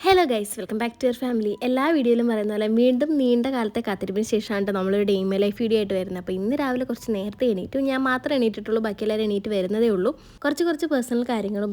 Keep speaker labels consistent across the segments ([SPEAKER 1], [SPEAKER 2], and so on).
[SPEAKER 1] Hello guys welcome back to your family എല്ലാ വീഡിയോയിലും പറയുന്ന പോലെ വീണ്ടും നീണ്ട കാലത്തെ കാത്തിരിപ്പിന് ശേഷമാണ് നമ്മളൊരു ഡെയിമ ലൈഫ് വീഡിയോ ആയിട്ട് വരുന്നത്. അപ്പോൾ ഇന്ന് രാവിലെ കുറച്ച് നേരത്തെ എണീറ്റു. ഞാൻ മാത്രം എണീറ്റിട്ടുള്ളൂ ബാക്കി എല്ലാവരും എണീറ്റ് വരുന്നതേ ഉള്ളൂ. കുറച്ച് കുറച്ച് പേഴ്സണൽ കാര്യങ്ങളും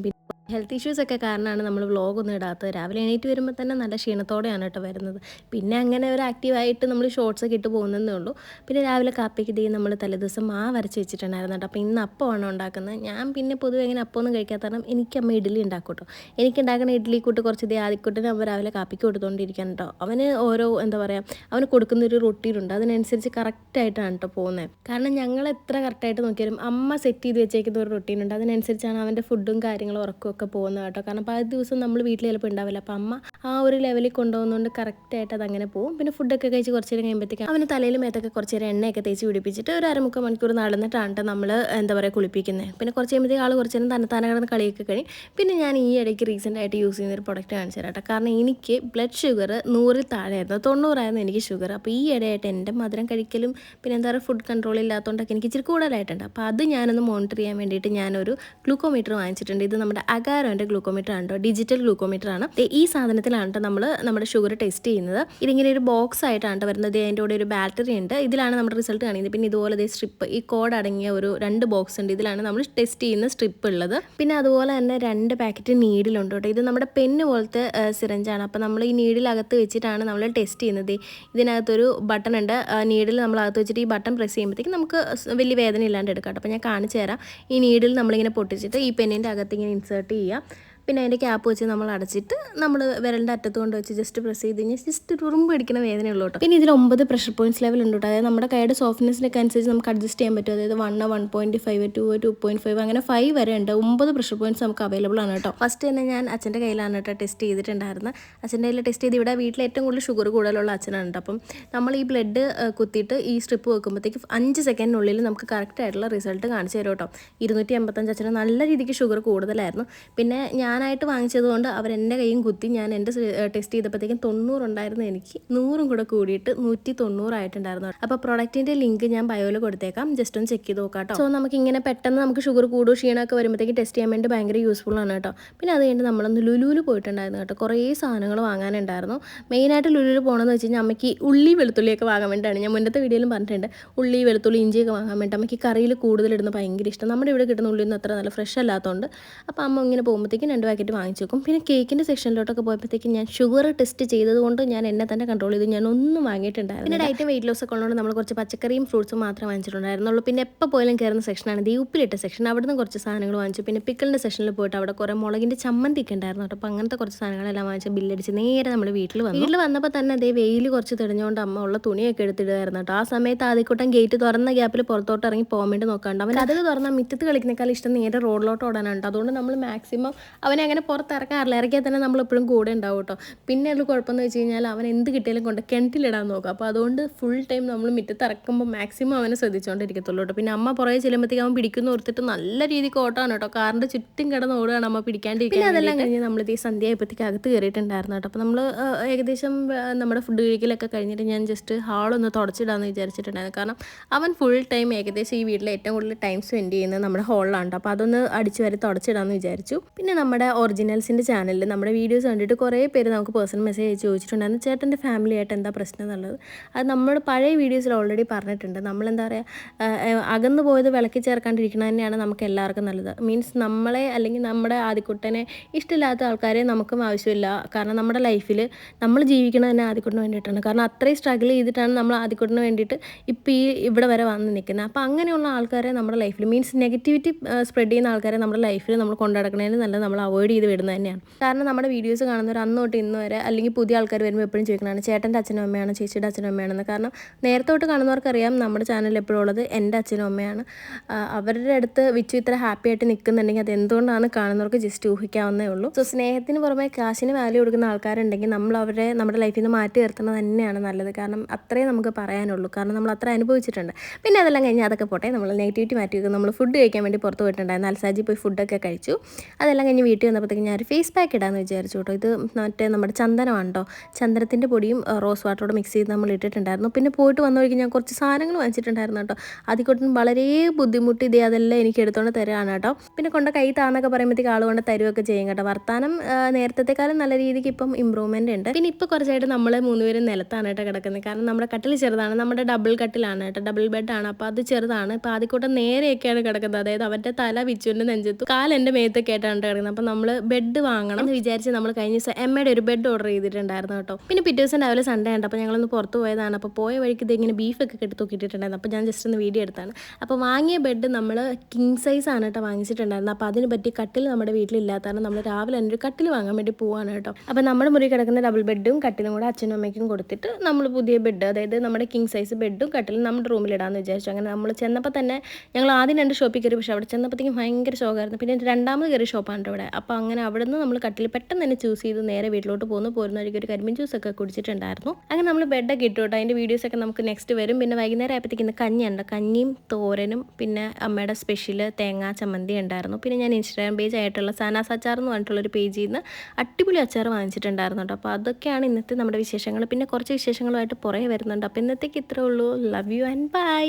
[SPEAKER 1] ഹെൽത്ത് ഇഷ്യൂസ് ഒക്കെ കാരണമാണ് നമ്മൾ വ്ളോഗ് ഒന്നും ഇടാത്തത്. രാവിലെ എണീറ്റ് വരുമ്പോൾ തന്നെ നല്ല ക്ഷീണത്തോടെയാണ് കേട്ടോ വരുന്നത്. പിന്നെ അങ്ങനെ ഒരു ആക്റ്റീവായിട്ട് നമ്മൾ ഷോർട്സ് ഒക്കെ ഇട്ട് പോകുന്നതേ ഉള്ളൂ. പിന്നെ രാവിലെ കാപ്പിക്ക് ദേ നമ്മൾ തലേദിവസം മാ വരച്ച് വെച്ചിട്ടുണ്ടായിരുന്നു കേട്ടോ. അപ്പോൾ ഇന്ന് അപ്പമാണ് ഉണ്ടാക്കുന്നത്. ഞാൻ പിന്നെ പൊതുവെ ഇങ്ങനെ അപ്പമൊന്നും കഴിക്കാത്ത കാരണം എനിക്ക് അമ്മ ഇഡ്ഡലി ഉണ്ടാക്കും കേട്ടോ. എനിക്ക് ഉണ്ടാക്കുന്ന ഇഡ്ഡലി കൂട്ട് കുറച്ച് ദേ ആദ്യക്കൂട്ടിന് അമ്മ രാവിലെ കാപ്പിക്ക് കൊടുത്തുകൊണ്ടിരിക്കാൻ കേട്ടോ. അവന് ഓരോ എന്താ പറയുക അവന് കൊടുക്കുന്ന ഒരു റൊട്ടീനുണ്ട് അതിനനുസരിച്ച് കറക്റ്റായിട്ടാണ് കേട്ടോ പോകുന്നത് കാരണം ഞങ്ങൾ എത്ര കറക്റ്റായിട്ട് നോക്കിയാലും അമ്മ സെറ്റ് ചെയ്ത് വെച്ചേക്കുന്ന ഒരു റൊട്ടീനുണ്ട് അതിനനുസരിച്ചാണ് അവന്റെ ഫുഡും കാര്യങ്ങളും ഉറക്കവും പോകുന്ന കേട്ടോ. കാരണം പകുതി ദിവസം നമ്മൾ വീട്ടിൽ ചിലപ്പോൾ ഉണ്ടാവില്ല. അപ്പം അമ്മ ആ ഒരു ലെവലിൽ കൊണ്ടുപോകുന്നതുകൊണ്ട് കറക്റ്റായിട്ട് അത് അങ്ങനെ പോകും പിന്നെ ഫുഡൊക്കെ കഴിച്ച് കുറച്ച് നേരം കഴിയുമ്പോഴത്തേക്കും അവന് തലയിൽ മേത്തൊക്കെ കുറച്ച് നേരം എണ്ണയൊക്കെ തേച്ച് പിടിപ്പിച്ചിട്ട് ഒരു അരമുക്കാൽ മണിക്കൂർ നടന്നിട്ടാണ് നമ്മൾ എന്താ പറയുക കുളിപ്പിക്കുന്നത് പിന്നെ കുറച്ച് കഴിയുമ്പോഴത്തേക്ക് ആൾ കുറച്ച് നേരം തന്നെ തന്നെ കിടന്ന് കളിയൊക്കെ കഴിയും പിന്നെ ഞാൻ ഈ ഇടയ്ക്ക് റീസെന്റ് ആയിട്ട് യൂസ് ചെയ്യുന്ന ഒരു പ്രൊഡക്റ്റ് കാണിച്ചു തരാം കേട്ടോ കാരണം എനിക്ക് ബ്ലഡ് ഷുഗർ നൂറിൽ താഴെയായിരുന്നു. തൊണ്ണൂറായിരുന്നു എനിക്ക് ഷുഗർ അപ്പോൾ ഈ ഇടയായിട്ട് എന്റെ മധുരം കഴിക്കലും പിന്നെ എന്താ പറയുക ഫുഡ് കൺട്രോൾ ഇല്ലാത്തതുകൊണ്ടൊക്കെ എനിക്ക് ഇച്ചിരി കൂടുതലായിട്ടുണ്ട്. അപ്പോൾ അത് ഞാനൊന്ന് മോണിറ്റർ ചെയ്യാൻ വേണ്ടിയിട്ട് ഞാനൊരു ഗ്ലൂക്കോമീറ്റർ വാങ്ങിച്ചിട്ടുണ്ട്. ഇത് നമ്മുടെ അകാരോന്റെ ഗ്ലൂക്കോമീറ്റർ ആണ് കേട്ടോ ഡിജിറ്റൽ ഗ്ലൂക്കോമീറ്റർ ആണ് ഈ സാധനത്തിലാണ് കേട്ടോ നമ്മൾ നമ്മുടെ ഷുഗർ ടെസ്റ്റ് ചെയ്യുന്നത്. ഇതിങ്ങനെ ഒരു ബോക്സ് ആയിട്ടാണ് വരുന്നത്. അതിന്റെ കൂടെ ഒരു ബാറ്ററി ഉണ്ട്. ഇതിലാണ് നമ്മുടെ റിസൾട്ട് കാണിക്കുന്നത്. പിന്നെ ഇതുപോലെ സ്ട്രിപ്പ് ഈ കോഡ് അടങ്ങിയ ഒരു രണ്ട് ബോക്സ് ഉണ്ട്. ഇതിലാണ് നമ്മൾ ടെസ്റ്റ് ചെയ്യുന്ന സ്ട്രിപ്പ് ഉള്ളത്. പിന്നെ അതുപോലെ തന്നെ രണ്ട് പാക്കറ്റ് നീഡിലുണ്ട് കേട്ടോ. ഇത് നമ്മുടെ പെന്ന് പോലത്തെ സിറഞ്ചാണ് അപ്പോൾ നമ്മൾ ഈ നീഡിലകത്ത് വെച്ചിട്ടാണ് നമ്മൾ ടെസ്റ്റ് ചെയ്യുന്നത്. ഇതിനകത്തൊരു ബട്ടൺ ഉണ്ട്. നീഡിൽ നമ്മൾ അകത്ത് വെച്ചിട്ട് ഈ ബട്ടൺ പ്രസ് ചെയ്യുമ്പോഴത്തേക്ക് നമുക്ക് വലിയ വേദന ഇല്ലാണ്ട് എടുക്കാം അപ്പോൾ ഞാൻ കാണിച്ചു തരാം. ഈ നീഡിൽ നമ്മളിങ്ങനെ പൊട്ടിച്ചിട്ട് ഈ പെന്നിന്റെ അകത്ത് ഇങ്ങനെ ഇൻസേർട്ട് ചെയ്യുക പിന്നെ അതിന്റെ ക്യാപ്പ് വെച്ച് നമ്മൾ അടച്ചിട്ട് നമ്മൾ വിരലിന്റെ അറ്റത്ത് കൊണ്ട് വെച്ച് ജസ്റ്റ് പ്രസ് ചെയ്ത് കഴിഞ്ഞാൽ ജസ്റ്റ് ഉറുമ്പ് അടിക്കുന്ന വേദനയുള്ളൂ കേട്ടോ. പിന്നെ ഇതിൽ ഒമ്പത് പ്രഷർ പോയിന്റ്സ് ലെവൽ ഉണ്ട് അതായത് നമ്മുടെ കൈയുടെ സോഫ്റ്റ്നെസ്സിനൊക്കെ അനുസരിച്ച് നമുക്ക് അഡ്ജസ്റ്റ് ചെയ്യാൻ പറ്റും. അതായത് one one point five two two point five അങ്ങനെ ഫൈവ് വരെ ഉണ്ട്. ഒമ്പത് പ്രഷർ പോയിന്റ്സ് നമുക്ക് അവൈലബിൾ ആണ് കേട്ടോ. ഫസ്റ്റ് തന്നെ ഞാൻ അച്ഛന്റെ കയ്യിലാണ് കേട്ടോ ടെസ്റ്റ് ചെയ്തിട്ടുണ്ടായിരുന്നത്. അച്ഛന്റെ കയ്യിൽ ടെസ്റ്റ് ചെയ്ത് ഇവിടെ വീട്ടിൽ ഏറ്റവും കൂടുതൽ ഷുഗർ കൂടുതലുള്ള അച്ഛനാണ് കേട്ടോ. അപ്പം നമ്മൾ ഈ ബ്ലഡ് കുത്തിയിട്ട് ഈ സ്ട്രിപ്പ് വെക്കുമ്പോഴത്തേക്ക് അഞ്ച് സെക്കൻഡിനുള്ളിൽ നമുക്ക് കറക്റ്റ് ആയിട്ടുള്ള റിസൾട്ട് കാണിച്ചു തരും കേട്ടോ. ഇരുന്നൂറ്റി എൺപത്തഞ്ച് അച്ഛന് നല്ല രീതിക്ക് ഷുഗർ കൂടുതലായിരുന്നു. പിന്നെ ഞാനായിട്ട് വാങ്ങിച്ചതുകൊണ്ട് അവർ എന്റെ കൈയും കുത്തി ഞാൻ എന്റെ ടെസ്റ്റ് ചെയ്തപ്പോഴത്തേക്കും തൊണ്ണൂറുണ്ടായിരുന്നു എനിക്ക്. നൂറും കൂടെ കൂടിയിട്ട് നൂറ്റി തൊണ്ണൂറായിട്ടുണ്ടായിരുന്നു അപ്പോൾ പ്രൊഡക്റ്റിന്റെ ലിങ്ക് ഞാൻ ബയോയിൽ കൊടുത്തേക്കാം. ജസ്റ്റ് ഒന്ന് ചെക്ക് ചെയ്ത് നോക്കാം കേട്ടോ സോ നമുക്കിങ്ങനെ പെട്ടെന്ന് നമുക്ക് ഷുഗർ കൂടും ക്ഷീണമൊക്കെ വരുമ്പോഴത്തേക്ക് ടെസ്റ്റ് ചെയ്യാൻ വേണ്ടി ഭയങ്കര യൂസ്ഫുൾ ആണ് കേട്ടോ. പിന്നെ അത് കഴിഞ്ഞ് നമ്മളൊന്ന് ലുലുവിൽ പോയിട്ടുണ്ടായിരുന്നു കേട്ടോ. കുറേ സാധനങ്ങൾ വാങ്ങാനുണ്ടായിരുന്നു. മെയിനായിട്ട് ലുലുവിൽ പോകണമെന്ന് വെച്ച് കഴിഞ്ഞാൽ അമ്മയ്ക്ക് ഉള്ളി വെളുത്തുള്ളിയൊക്കെ വാങ്ങാൻ വേണ്ടിയാണ്. ഞാൻ മുന്നത്തെ വീഡിയോയിലും പറഞ്ഞിട്ടുണ്ട്. ഉള്ളി വെളുത്തുള്ളി ഇഞ്ചിയൊക്കെ വാങ്ങാൻ വേണ്ടി അമ്മയ്ക്ക് കറിയിൽ കൂടുതലിടുന്ന ഭയങ്കര ഇഷ്ടം. നമ്മുടെ ഇവിടെ കിട്ടുന്ന ഉള്ളിയൊന്നും അത്ര നല്ല ഫ്രഷ് അല്ലാത്തതുകൊണ്ട് അപ്പോൾ അമ്മ ഇങ്ങനെ പോകുമ്പോഴത്തേക്കും രണ്ട് പാക്കറ്റ് വാങ്ങിച്ചു വെക്കും. പിന്നെ കേക്കിന്റെ സെക്ഷനിലോട്ടൊക്കെ പോയപ്പോഴത്തേക്കും ഞാൻ ഷുഗർ ടെസ്റ്റ് ചെയ്തതുകൊണ്ട് ഞാൻ എന്നെ തന്നെ കൺട്രോൾ ചെയ്തു. ഞാൻ ഒന്നും വാങ്ങിയിട്ടുണ്ടായിരുന്നു പിന്നെ ഡയറ്റ് വെയിറ്റ് ലോസ് ഒക്കെ ഉള്ളതുകൊണ്ട് നമ്മൾ കുറച്ച് പച്ചക്കറിയും ഫ്രൂട്ട്സും മാത്രമേ വാങ്ങിച്ചിട്ടുണ്ടായിരുന്നുള്ളൂ. പിന്നെ എപ്പോൾ പോയാലും കയറുന്ന സെക്ഷനാണ്. ഈ ഉപ്പിലിട്ട സെക്ഷൻ. അവിടുന്ന് കുറച്ച് സാധനങ്ങൾ വാങ്ങിച്ചു. പിന്നെ പിക്കിളിന്റെ സെക്ഷനിൽ പോയിട്ട് അവിടെ കുറേ മുളകിന്റെ ചമ്മന്തി ഒക്കെ ഉണ്ടായിരുന്നു കേട്ടോ. അപ്പോൾ അങ്ങനത്തെ കുറച്ച് സാധനങ്ങളെല്ലാം വാങ്ങിച്ച് ബില്ലടിച്ച് നേരെ നമ്മൾ വീട്ടിൽ വന്നു. വീട്ടിൽ വന്നപ്പോൾ തന്നെ അതേ വെയിൽ കുറച്ച് തെളിഞ്ഞുകൊണ്ട് അമ്മ ഉള്ള തുണിയൊക്കെ എടുത്തിടുമായിരുന്നു കേട്ടോ. ആ സമയത്ത് ആദ്യക്കൂട്ടം ഗേറ്റ് തുറന്ന ഗ്യാപ്പിൽ പുറത്തോട്ട് ഇറങ്ങി പോകാൻ വേണ്ടി നോക്കാണ്ട് അവൻ അത് തുറന്ന മിറ്റത്ത് കളിക്കുന്നേക്കാൾ ഇഷ്ടം നേരെ റോഡിലോട്ട് ഓടാനുണ്ട് അതുകൊണ്ട് നമ്മൾ മാക്സിമം അവനെ അങ്ങനെ പുറത്തിറക്കാറില്ല. ഇറക്കിയാൽ തന്നെ നമ്മൾ എപ്പോഴും കൂടെ ഉണ്ടാവും കേട്ടോ. പിന്നെ ഉള്ള കുഴപ്പമെന്ന് വെച്ച് കഴിഞ്ഞാൽ അവൻ എന്ത് കിട്ടിയാലും കൊണ്ട് കിണറ്റിലിടാൻ നോക്കും. അപ്പോൾ അതുകൊണ്ട് ഫുൾ ടൈം നമ്മൾ മുറ്റത്ത് ഇറക്കുമ്പോൾ മാക്സിമം അവനെ ശ്രദ്ധിച്ചുകൊണ്ടിരിക്കത്തുള്ളൂ കേട്ടോ. പിന്നെ അമ്മ പുറകെ ചെല്ലുമ്പോഴത്തേക്ക് അവൻ പിടിക്കുന്നു ഓർത്തിട്ട് നല്ല രീതിക്ക് ഓട്ടമാണ് കേട്ടോ. കാറിന്റെ ചുറ്റും കിടന്ന് ഓടുകയാണ് അമ്മ പിടിക്കാണ്ടിരിക്കുക പിന്നെ അതെല്ലാം കഴിഞ്ഞ് നമ്മളിത് ഈ സന്ധ്യ ആയപ്പോഴത്തേക്ക് അകത്ത് കയറിയിട്ടുണ്ടായിരുന്നു കേട്ടോ. അപ്പോൾ നമ്മൾ ഏകദേശം നമ്മുടെ ഫുഡ് കഴിക്കലൊക്കെ കഴിഞ്ഞിട്ട് ഞാൻ ജസ്റ്റ് ഹാളൊന്ന് തുടച്ചിടാമെന്ന് വിചാരിച്ചിട്ടുണ്ടായിരുന്നു. കാരണം അവൻ ഫുൾ ടൈം ഏകദേശം ഈ വീട്ടിൽ ഏറ്റവും കൂടുതൽ ടൈം സ്പെൻഡ് ചെയ്യുന്നത് നമ്മുടെ ഹോളിലാണ് അപ്പോൾ അതൊന്ന് അടിച്ചു വരെ തുടച്ചിടാമെന്ന് വിചാരിച്ചു. പിന്നെ നമ്മുടെ ഒറിജിനൽസിന്റെ ചാനലിൽ നമ്മുടെ വീഡിയോസ് കണ്ടിട്ട് കുറേ പേര് നമുക്ക് പേഴ്സണൽ മെസ്സേജ് അയച്ച് ചോദിച്ചിട്ടുണ്ടായിരുന്നു. ചേട്ടന്റെ ഫാമിലി ആയിട്ട് എന്താ പ്രശ്നം എന്നുള്ളത്? അത് നമ്മൾ പഴയ വീഡിയോസിൽ ഓൾറെഡി പറഞ്ഞിട്ടുണ്ട്. നമ്മളെന്താ പറയുക അകന്നു പോയത് വിളക്കി ചേർക്കാണ്ടിരിക്കുന്നത് തന്നെയാണ് നമുക്ക് എല്ലാവർക്കും നല്ലത്. മീൻസ് നമ്മളെ അല്ലെങ്കിൽ നമ്മുടെ ആദ്യക്കുട്ടനെ ഇഷ്ടമില്ലാത്ത ആൾക്കാരെ നമുക്കും ആവശ്യമില്ല. കാരണം നമ്മുടെ ലൈഫിൽ നമ്മൾ ജീവിക്കുന്നത് തന്നെ ആദ്യക്കുട്ടിന് വേണ്ടിയിട്ടാണ്. കാരണം അത്രയും സ്ട്രഗിൾ ചെയ്തിട്ടാണ് നമ്മൾ ആദ്യക്കുട്ടിന് വേണ്ടിയിട്ട് ഇപ്പോൾ ഈ ഇവിടെ വരെ വന്ന് നിൽക്കുന്നത്. അപ്പോൾ അങ്ങനെയുള്ള ആൾക്കാരെ നമ്മുടെ ലൈഫിൽ മീൻസ് നെഗറ്റിവിറ്റി സ്പ്രെഡ് ചെയ്യുന്ന ആൾക്കാരെ നമ്മുടെ ലൈഫിൽ നമ്മൾ കൊണ്ടുനടക്കുന്നതിന് നല്ല നമ്മൾ അവോയ്ഡ് ചെയ്ത് വിടുന്നത് തന്നെയാണ്. കാരണം നമ്മുടെ വീഡിയോസ് കാണുന്നവർ അന്ന് തൊട്ട് ഇന്ന് വരെ അല്ലെങ്കിൽ പുതിയ ആൾക്കാർ വരുമ്പോൾ എപ്പോഴും ചോദിക്കണതാണ് ചേട്ടന്റെ അച്ഛനും അമ്മയാണ് ചേച്ചിയുടെ അച്ഛനും അമ്മയാണെന്ന്? കാരണം നേരത്തെ തൊട്ട് കാണുന്നവർക്കറിയാം നമ്മുടെ ചാനൽ എപ്പോഴും ഉള്ളത് എന്റെ അച്ഛനും അമ്മയാണ്. അവരുടെ അടുത്ത് വിച്ചു ഇത്ര ഹാപ്പി ആയിട്ട് നിൽക്കുന്നുണ്ടെങ്കിൽ അത് എന്തുകൊണ്ടാണ് കാണുന്നവർക്ക് ജസ്റ്റ് ഊഹിക്കാവുന്നേ ഉള്ളൂ. സോ സ്നേഹത്തിന് പുറമെ കാശിന് വാല്യൂ കൊടുക്കുന്ന ആൾക്കാരുണ്ടെങ്കിൽ നമ്മൾ അവരെ നമ്മുടെ ലൈഫിൽ നിന്ന് മാറ്റി നിർത്തുന്നത് തന്നെയാണ് നല്ലത്. കാരണം അത്രേ നമുക്ക് പറയാനുള്ളൂ. കാരണം നമ്മൾ അത്ര അനുഭവിച്ചിട്ടുണ്ട്. പിന്നെ അതെല്ലാം കഴിഞ്ഞ് അതൊക്കെ പോട്ടെ നമ്മൾ നെഗറ്റിവിറ്റി മാറ്റി നമ്മൾ ഫുഡ് കഴിക്കാൻ വേണ്ടി പുറത്ത് പോയിട്ടുണ്ടായിരുന്നു. അൽസാജി പോയി ഫുഡൊക്കെ കഴിച്ചു. അതെല്ലാം കഴിഞ്ഞ് വീട്ടിൽ വന്നപ്പോഴത്തേക്ക് ഞാൻ ഒരു ഫേസ് പാക്ക് ഇടാമെന്ന് വിചാരിച്ചു കേട്ടോ. ഇത് മറ്റേ നമ്മുടെ ചന്ദനമാണ് ചന്ദനത്തിന്റെ പൊടിയും റോസ് വാട്ടറോട് മിക്സ് ചെയ്ത് നമ്മൾ ഇട്ടിട്ടുണ്ടായിരുന്നു. പിന്നെ പോയിട്ട് വന്ന വഴിക്ക് ഞാൻ കുറച്ച് സാധനങ്ങൾ വാങ്ങിച്ചിട്ടുണ്ടായിരുന്നു കേട്ടോ. അതിക്കൊട്ടും വളരെ ബുദ്ധിമുട്ടി ഇതേ അതെല്ലാം എനിക്ക് എടുത്തുകൊണ്ട് തരാണ് കേട്ടോ. പിന്നെ കൊണ്ട കൈ താന്നൊക്കെ പറയുമ്പോഴത്തേക്ക് ആൾ കൊണ്ട് തരുമൊക്കെ ചെയ്യും കേട്ടോ. വർത്താനം നേരത്തെക്കാളും നല്ല രീതിക്ക് ഇപ്പം ഇമ്പ്രൂവ്മെന്റ് ഉണ്ട്. പിന്നെ ഇപ്പോൾ കുറച്ചായിട്ട് നമ്മൾ മൂന്നുപേരും നിലത്താണ് കേട്ടോ കിടക്കുന്നത്. കാരണം നമ്മുടെ കട്ടിൽ ചെറുതാണ് നമ്മുടെ ഡബിൾ കട്ടിലാണ് കേട്ടോ. ഡബിൾ ബെഡാണ് അപ്പോൾ അത് ചെറുതാണ്. ഇപ്പോൾ ആദ്യക്കൂട്ടം നേരെയൊക്കെയാണ് കിടക്കുന്നത്. അതായത് അവന്റെ തല വിച്ചുവിന്റെ നെഞ്ചത്തു കാൽ മേത്തൊക്കെ ആയിട്ടാണ് കിടക്കുന്നത്. അപ്പോൾ നമ്മൾ ബെഡ് വാങ്ങണം എന്ന് വിചാരിച്ച് നമ്മൾ കഴിഞ്ഞ ദിവസം എമ്മയുടെ ഒരു ബെഡ് ഓർഡർ ചെയ്തിട്ടുണ്ടായിരുന്നു കേട്ടോ. പിന്നെ പിറ്റേ ദിവസം രാവിലെ സൺഡേ ഉണ്ട് അപ്പോൾ ഞങ്ങളൊന്ന് പുറത്ത് പോയതാണ്. അപ്പോൾ പോയ വഴിക്ക് ഇങ്ങനെ ബീഫൊക്കെ കെട്ടി തൂക്കിയിട്ടുണ്ടായിരുന്നു അപ്പോൾ ഞാൻ ജസ്റ്റ് ഒന്ന് വീഡിയോ എടുത്താണ്. അപ്പോൾ വാങ്ങിയ ബെഡ് നമ്മൾ കിങ് സൈസ് ആണ് കേട്ടോ വാങ്ങിച്ചിട്ടുണ്ടായിരുന്നത്. അപ്പോൾ അതിന് പറ്റി കട്ടിൽ നമ്മുടെ വീട്ടിലില്ലാത്തതാണ് നമ്മൾ രാവിലെ തന്നെ ഒരു കട്ടിൽ വാങ്ങാൻ വേണ്ടി പോവാണ് കേട്ടോ. അപ്പോൾ നമ്മുടെ മുറി കിടക്കുന്ന ഡബിൾ ബെഡും കട്ടിലും കൂടെ അച്ഛനും അമ്മയ്ക്കും കൊടുത്തിട്ട് നമ്മൾ പുതിയ ബെഡ് അതായത് നമ്മുടെ കിങ് സൈസ് ബെഡും കട്ടിലും നമ്മുടെ റൂമിലിടാമെന്ന് വിചാരിച്ചു. അങ്ങനെ നമ്മൾ ചെന്നപ്പോൾ തന്നെ ഞങ്ങൾ ആദ്യം രണ്ട് ഷോപ്പിൽ കയറി. പക്ഷേ അവിടെ ചെന്നപ്പോഴത്തേക്കും ഭയങ്കര ഷോക്കായിരുന്നു പിന്നെ രണ്ടാമത് കയറി ഷോപ്പാണ് ഇവിടെ. അപ്പോൾ അങ്ങനെ അവിടെ നിന്ന് നമ്മൾ കട്ടിൽ പെട്ടെന്ന് തന്നെ ചൂസ് ചെയ്ത് നേരെ വീട്ടിലോട്ട് പോകുന്നു പോരുന്ന വഴിക്ക് ഒരു കരിമീൻ ജ്യൂസൊക്കെ കുടിച്ചിട്ടുണ്ടായിരുന്നു. അങ്ങനെ നമ്മൾ ബെഡൊക്കെ ഇട്ടു കേട്ടോ. അതിന്റെ വീഡിയോസൊക്കെ നമുക്ക് നെക്സ്റ്റ് വരും. പിന്നെ വൈകുന്നേരം ആയപ്പോഴത്തേക്ക് ഇന്ന് കഞ്ഞിയുണ്ട് കഞ്ഞിയും തോരനും പിന്നെ അമ്മയുടെ സ്പെഷ്യൽ തേങ്ങാ ചമ്മന്തി ഉണ്ടായിരുന്നു. പിന്നെ ഞാൻ ഇൻസ്റ്റാഗ്രാം പേജ് ആയിട്ടുള്ള സാനാസ് അച്ചാർ എന്ന് പറഞ്ഞിട്ടുള്ളൊരു പേജിൽ നിന്ന് അടിപൊളി അച്ചാർ വാങ്ങിച്ചിട്ടുണ്ടായിരുന്നു കേട്ടോ. അപ്പോൾ അതൊക്കെയാണ് ഇന്നത്തെ നമ്മുടെ വിശേഷങ്ങൾ. പിന്നെ കുറച്ച് വിശേഷങ്ങളുമായിട്ട് പുറകെ വരുന്നുണ്ട്. അപ്പോൾ ഇന്നത്തേക്ക് ഇത്രേ ഉള്ളൂ. Love you and by